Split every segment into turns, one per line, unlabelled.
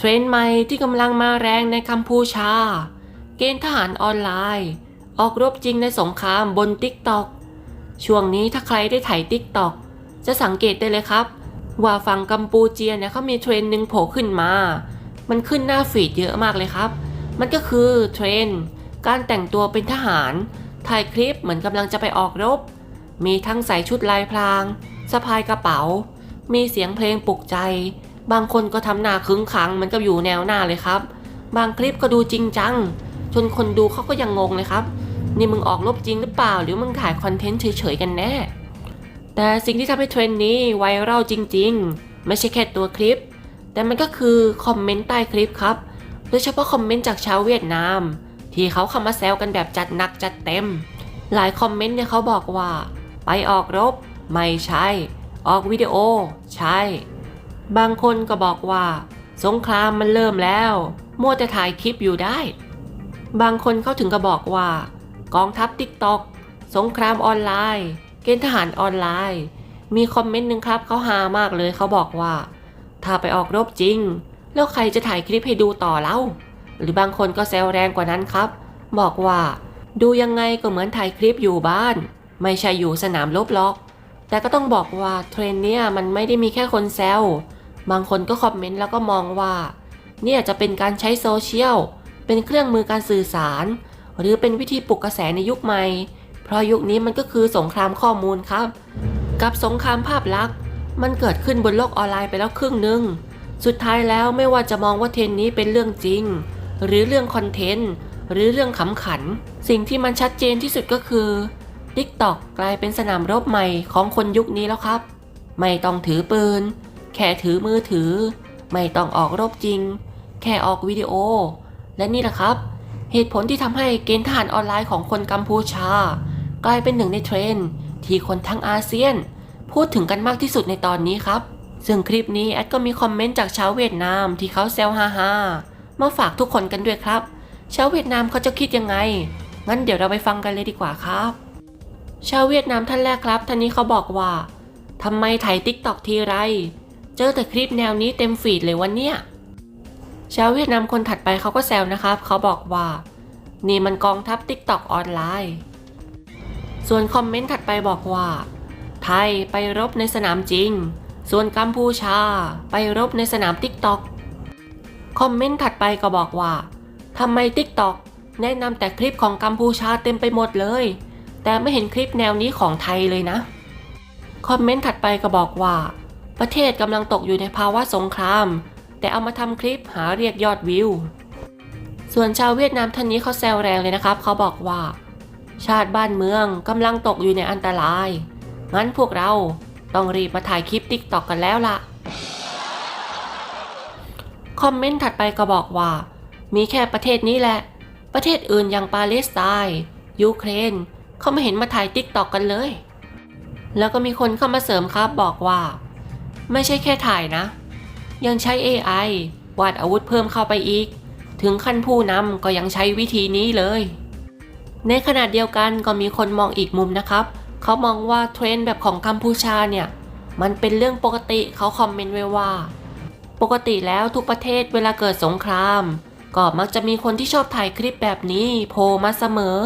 เทรนด์ใหม่ที่กำลังมาแรงในกัมพูชา เกณฑ์ทหารออนไลน์ ออกรบจริงในสงครามบนติ๊กตอกช่วงนี้ถ้าใครได้ถ่ายติ๊กตอกจะสังเกตได้เลยครับ ว่าฝั่งกัมพูเจียเนี่ยเขามีเทรนด์หนึ่งโผล่ขึ้นมา มันขึ้นหน้าฟีดเยอะมากเลยครับ มันก็คือเทรนด์การแต่งตัวเป็นทหารถ่ายคลิปเหมือนกำลังจะไปออกรบ มีทั้งใส่ชุดลายพรางสะพายกระเป๋า มีเสียงเพลงปลุกใจ บางคนก็ทำหน้าขึงขังเหมือนกับอยู่แนวหน้าเลยครับ บางคลิปก็ดูจริงจัง จนคนดูเขาก็ยังงงเลยครับ นี่มึงออกรบจริงหรือเปล่า หรือมึงถ่ายคอนเทนต์เฉยๆกันแน่ แต่สิ่งที่ทำให้เทรนด์นี้ไวรัลจริง ๆ ไม่ใช่แค่ตัวคลิป แต่มันก็คือคอมเมนต์ใต้คลิปครับ โดยเฉพาะคอมเมนต์จากชาวเวียดนาม ที่เขาเข้ามาแซวกันแบบจัดหนักจัดเต็ม หลายคอมเมนต์เนี่ยเขาบอกว่า ไปออกรบ ไม่ใช่ ออกวิดีโอ ใช่ บางคนก็บอกว่า สงครามมันเริ่มแล้ว มัวแต่ถ่ายคลิปอยู่ได้ บางคนเขาถึงก็บอกว่า กองทัพติ๊กต็อกสงครามออนไลน์ เกณฑ์ทหารออนไลน์ มีคอมเมนต์หนึ่งครับเขาฮามากเลยเขาบอกว่า ถ้าไปออกรบจริง แล้วใครจะถ่ายคลิปให้ดูต่อเล่า หรือบางคนก็แซวแรงกว่านั้นครับ บอกว่า ดูยังไงก็เหมือนถ่ายคลิปอยู่บ้าน ไม่ใช่อยู่สนามรบหรอก แต่ก็ต้องบอกว่าเทรนเนี่ยมันไม่ได้มีแค่คนแซว บางคนก็คอมเมนต์แล้วก็มองว่า เนี่ยจะเป็นการใช้โซเชียล เป็นเครื่องมือการสื่อสาร หรือเป็นวิธีปลุกกระแสในยุคใหม่ เพราะยุคนี้มันก็คือสงครามข้อมูลครับ กับสงครามภาพลักษณ์ มันเกิดขึ้นบนโลกออนไลน์ไปแล้วครึ่งหนึ่ง สุดท้ายแล้วไม่ว่าจะมองว่าเทรนนี้เป็นเรื่องจริง หรือเรื่องคอนเทนต์ หรือเรื่องขำขัน สิ่งที่มันชัดเจนที่สุดก็คือ TikTok กลายเป็นสนามรบใหม่ของคนยุคนี้แล้วครับ ไม่ต้องถือปืน แค่ถือมือถือ ไม่ต้องออกรบจริง แค่ออกวิดีโอ และนี่แหละครับ เหตุผลที่ทำให้เกณฑ์ทหารออนไลน์ของคนกัมพูชา กลายเป็นหนึ่งในเทรนด์ที่คนทั้งอาเซียน พูดถึงกันมากที่สุดในตอนนี้ครับ ซึ่งคลิปนี้แอดก็มีคอมเมนต์จากชาวเวียดนามที่เขาแซวฮาฮาๆมาฝากทุกคนกันด้วยครับชาวเวียดนามเขาจะคิดยังไง งั้นเดี๋ยวเราไปฟังกันเลยดีกว่าครับ ชาวเวียดนามท่านแรกครับ ท่านนี้เขาบอกว่าทำไมถ่ายติ๊กตอกทีไร เจอแต่คลิปแนวนี้เต็มฟีดเลยวันเนี้ยชาวเวียดนามคนถัดไปเขาก็แซวนะครับ เขาบอกว่า นี่มันกองทัพติ๊กตอกออนไลน์ ส่วนคอมเมนต์ถัดไปบอกว่า ไทยไปรบในสนามจริง ส่วนกัมพูชาไปรบในสนามติ๊กตอกคอมเมนต์ถัดไปก็บอกว่าทำไมติ๊กตอกแนะนำแต่คลิปของกัมพูชาเต็มไปหมดเลย แต่ไม่เห็นคลิปแนวนี้ของไทยเลยนะ คอมเมนต์ถัดไปก็บอกว่า ประเทศกำลังตกอยู่ในภาวะสงคราม แต่เอามาทำคลิปหาเรียกยอดวิว ส่วนชาวเวียดนามท่านนี้เขาแซวแรงเลยนะครับ เขาบอกว่า ชาติบ้านเมืองกำลังตกอยู่ในอันตราย งั้นพวกเราต้องรีบมาถ่ายคลิปติ๊กตอกกันแล้วล่ะ คอมเมนต์ถัดไปก็บอกว่า มีแค่ประเทศนี้แหละ ประเทศอื่นอย่างปาเลสไตน์ยูเครนเขาไม่เห็นมาถ่ายติ๊กตอกกันเลย แล้วก็มีคนเข้ามาเสริมครับบอกว่า ไม่ใช่แค่ถ่ายนะ ยังใช้ AI วาดอาวุธเพิ่มเข้าไปอีก ถึงขั้นผู้นำก็ยังใช้วิธีนี้เลย ในขณะเดียวกันก็มีคนมองอีกมุมนะครับ เขามองว่าเทรนด์แบบของกัมพูชาเนี่ย มันเป็นเรื่องปกติเขาคอมเมนต์ไว้ว่า ปกติแล้วทุกประเทศเวลาเกิดสงคราม ก็มักจะมีคนที่ชอบถ่ายคลิปแบบนี้โผล่มาเสมอ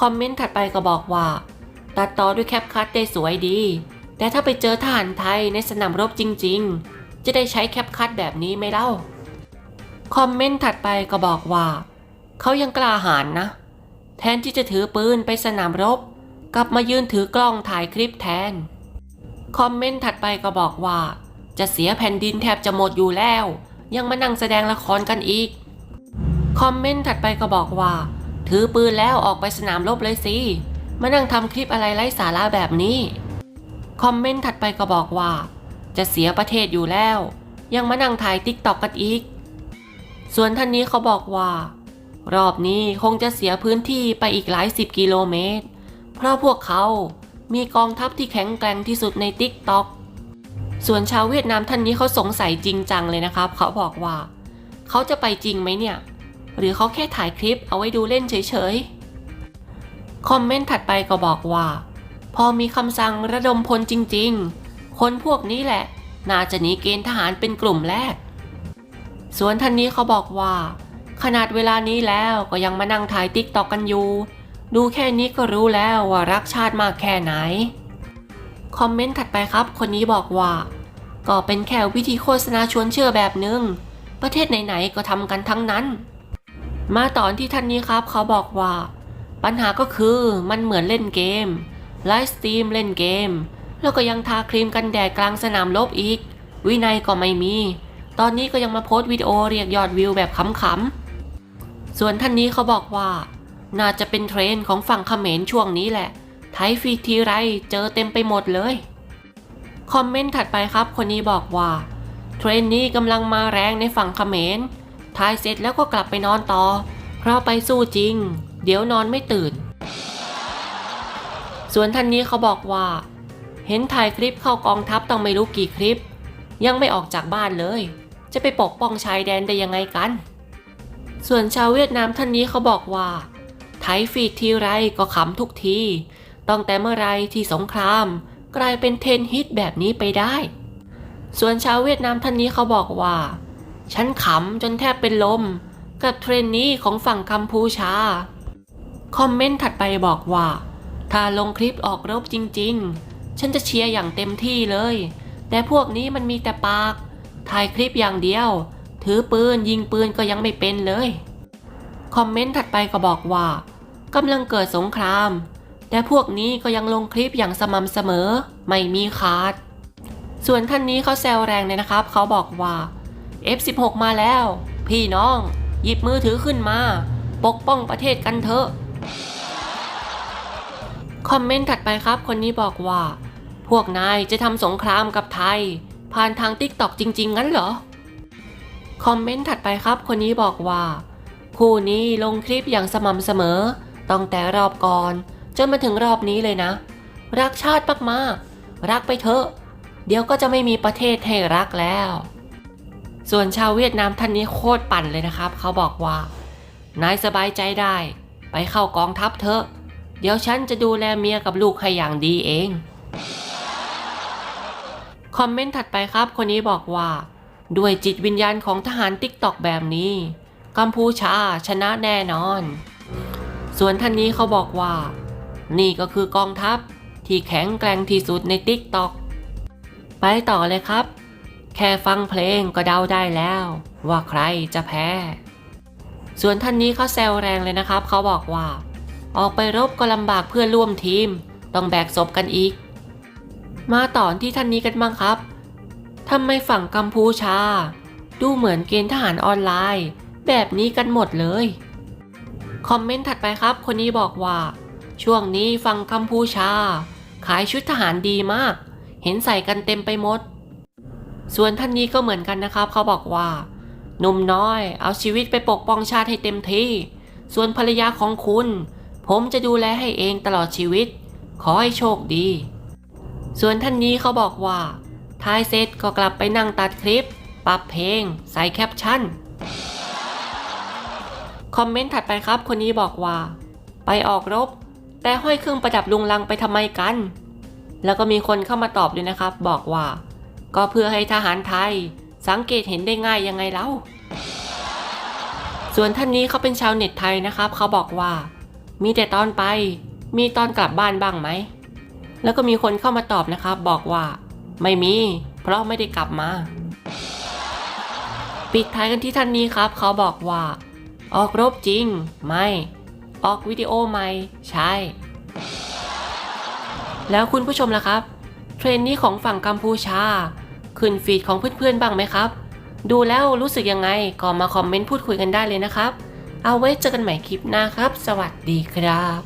คอมเมนต์ถัดไปก็บอกว่า ตัดต่อด้วยแคปคัตได้สวยดี แต่ถ้าไปเจอทหารไทยในสนามรบจริง ๆ จะได้ใช้แคปคัตแบบนี้ไหมเล่า คอมเมนต์ถัดไปก็บอกว่า เขายังกล้าหาญนะ แทนที่จะถือปืนไปสนามรบ กลับมายืนถือกล้องถ่ายคลิปแทน คอมเมนต์ถัดไปก็บอกว่า จะเสียแผ่นดินแทบจะหมดอยู่แล้ว ยังมานั่งแสดงละครกันอีก คอมเมนต์ถัดไปก็บอกว่า ถือปืนแล้วออกไปสนามรบเลยสิ มานั่งทำคลิปอะไรไร้สาระแบบนี้ คอมเมนต์ถัดไปก็บอกว่า จะเสียประเทศอยู่แล้ว ยังมานั่งถ่ายติ๊กตอกกันอีก ส่วนท่านนี้เขาบอกว่า รอบนี้คงจะเสียพื้นที่ไปอีกหลายสิบกิโลเมตร เพราะพวกเขามีกองทัพที่แข็งแกร่งที่สุดในติ๊กต็อกส่วนชาวเวียดนามท่านนี้เขาสงสัยจริงจังเลยนะครับ เขาบอกว่า เขาจะไปจริงไหมเนี่ย หรือเขาแค่ถ่ายคลิปเอาไว้ดูเล่นเฉยๆ คอมเมนต์ถัดไปก็บอกว่า พอมีคำสั่งระดมพลจริงๆ คนพวกนี้แหละ น่าจะหนีเกณฑ์ทหารเป็นกลุ่มแรก ส่วนท่านนี้เขาบอกว่า ขนาดเวลานี้แล้วก็ยังมานั่งถ่ายติ๊กตอกกันอยู่ ดูแค่นี้ก็รู้แล้วว่ารักชาติมากแค่ไหน คอมเมนต์ถัดไปครับ คนนี้บอกว่า ก็เป็นแค่วิธีโฆษณาชวนเชื่อแบบนึง ประเทศไหนๆก็ทำกันทั้งนั้น มาตอนที่ท่านนี้ครับเขาบอกว่า ปัญหาก็คือมันเหมือนเล่นเกม ไลฟ์สตรีมเล่นเกม แล้วก็ยังทาครีมกันแดดกลางสนามรบอีก วินัยก็ไม่มี ตอนนี้ก็ยังมาโพสต์วิดีโอเรียกยอดวิวแบบขำๆ ส่วนท่านนี้เขาบอกว่า น่าจะเป็นเทรนด์ของฝั่งเขมรช่วงนี้แหละ ไทยฟีทีไรเจอเต็มไปหมดเลย คอมเมนต์ถัดไปครับ คนนี้บอกว่า เทรนด์นี้กำลังมาแรงในฝั่งเขมรถ่ายเสร็จแล้วก็กลับไปนอนต่อ เพราะไปสู้จริง เดี๋ยวนอนไม่ตื่น ส่วนท่านนี้เขาบอกว่า เห็นถ่ายคลิปเข้ากองทัพต้องไม่รู้กี่คลิป ยังไม่ออกจากบ้านเลย จะไปปกป้องชายแดนได้ยังไงกัน ส่วนชาวเวียดนามท่านนี้เขาบอกว่าไทยฟีดทีไรก็ขำทุกทีตั้งแต่เมื่อไรที่สงคราม กลายเป็นเทรนฮิตแบบนี้ไปได้ ส่วนชาวเวียดนามท่านนี้เขาบอกว่า ฉันขำจนแทบเป็นลม กับเทรนนี้ของฝั่งกัมพูชา คอมเมนต์ถัดไปบอกว่า ถ้าลงคลิปออกรบจริงๆ ฉันจะเชียร์อย่างเต็มที่เลย แต่พวกนี้มันมีแต่ปาก ถ่ายคลิปอย่างเดียว ถือปืนยิงปืนก็ยังไม่เป็นเลย คอมเมนต์ถัดไปก็บอกว่ากำลังเกิดสงคราม แต่พวกนี้ก็ยังลงคลิปอย่างสม่ำเสมอ ไม่มีขาด ส่วนท่านนี้เขาแซวแรงเลยนะครับ เขาบอกว่า F16 มาแล้ว พี่น้อง หยิบมือถือขึ้นมา ปกป้องประเทศกันเถอะ คอมเมนต์ถัดไปครับ คนนี้บอกว่า พวกนายจะทำสงครามกับไทย ผ่านทางติ๊กตอกจริง ๆ งั้นเหรอ คอมเมนต์ถัดไปครับ คนนี้บอกว่า คู่นี้ลงคลิปอย่างสม่ำเสมอตั้งแต่รอบก่อน จนมาถึงรอบนี้เลยนะ รักชาติมากๆรักไปเถอะ เดี๋ยวก็จะไม่มีประเทศให้รักแล้ว ส่วนชาวเวียดนามท่านนี้โคตรปั่นเลยนะครับ เขาบอกว่า นายสบายใจได้ ไปเข้ากองทัพเถอะ เดี๋ยวฉันจะดูแลเมียกับลูกให้อย่างดีเอง คอมเมนต์ถัดไปครับ คนนี้บอกว่า ด้วยจิตวิญญาณของทหารติ๊กตอกแบบนี้ กัมพูชาชนะแน่นอน ส่วนท่านนี้เขาบอกว่า นี่ก็คือกองทัพที่แข็งแกร่งที่สุดในติ๊กตอกไปต่อเลยครับ แค่ฟังเพลงก็เดาได้แล้ว ว่าใครจะแพ้ ส่วนท่านนี้เขาแซวแรงเลยนะครับ เขาบอกว่า ออกไปรบก็ลำบากเพื่อนร่วมทีม ต้องแบกศพกันอีก มาต่อที่ท่านนี้กันบ้างครับทำไมฝั่งกัมพูชา ดูเหมือนเกณฑ์ทหารออนไลน์ แบบนี้กันหมดเลย คอมเมนต์ถัดไปครับ คนนี้บอกว่า ช่วงนี้ฝั่งกัมพูชา ขายชุดทหารดีมาก เห็นใส่กันเต็มไปหมด ส่วนท่านนี้ก็เหมือนกันนะครับ เขาบอกว่าหนุ่มน้อย เอาชีวิตไปปกป้องชาติให้เต็มที่ ส่วนภรรยาของคุณ ผมจะดูแลให้เองตลอดชีวิต ขอให้โชคดี ส่วนท่านนี้เขาบอกว่าท้ายเสร็จก็กลับไปนั่งตัดคลิป ปรับเพลง ใส่แคปชั่น คอมเมนต์ถัดไปครับ คนนี้บอกว่า ไปออกรบ แต่ห้อยเครื่องประดับลุงลังไปทำไมกัน แล้วก็มีคนเข้ามาตอบด้วยนะครับ บอกว่า ก็เพื่อให้ทหารไทย สังเกตเห็นได้ง่ายยังไงเล่าส่วนท่านนี้เขาเป็นชาวเน็ตไทยนะครับ เขาบอกว่า มีแต่ตอนไป มีตอนกลับบ้านบ้างไหม แล้วก็มีคนเข้ามาตอบนะครับ บอกว่า ไม่มี เพราะไม่ได้กลับมา ปิดท้ายกันที่ท่านนี้ครับ เขาบอกว่า ออกรบจริง ไม่ ออกวิดีโอไหมใช่ แล้วคุณผู้ชมล่ะครับ เทรนนี้ของฝั่งกัมพูชา ขึ้นฟีดของเพื่อนๆบ้างไหมครับ ดูแล้วรู้สึกยังไงก็มาคอมเมนต์พูดคุยกันได้เลยนะครับ เอาไว้เจอกันใหม่คลิปหน้าครับ สวัสดีครับ